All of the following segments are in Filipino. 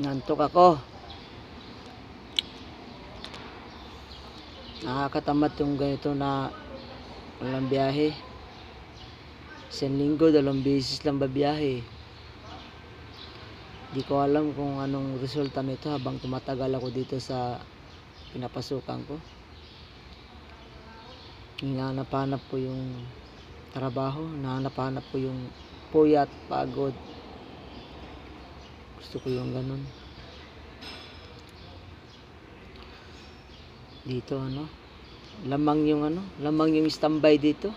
Nantok ako. Nakakatamad yung ganito na walang biyahe. Isang linggo, dalawang beses lang babiyahe. Di ko alam kung anong resulta nito habang tumatagal ako dito sa pinapasukan ko. Hinahanap-hanap ko yung trabaho, hinahanap-hanap ko yung puyat, pagod. Gusto ko yung ganun. Dito ano, lamang yung ano, lamang yung standby dito.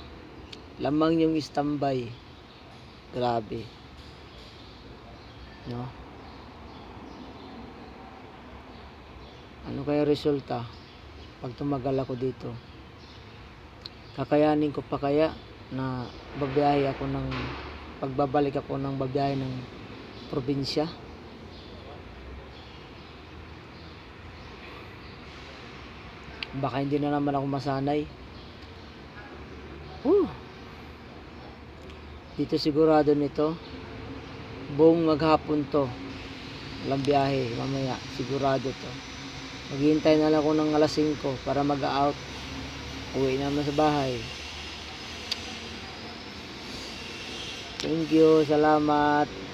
Lamang yung standby. Grabe. No? Ano kaya resulta pag tumagal ako dito? Kakayanin ko pa kaya na babiyahe ako ng pagbabalik ako ng babiyahe ng probinsya? Baka hindi na naman ako masanay. Whew. Dito sigurado nito. Buong maghapon to. Walang biyahe mamaya. Sigurado to. Maghihintay na lang ako ng alas 5 para mag-out. Uwi naman sa bahay. Thank you. Salamat.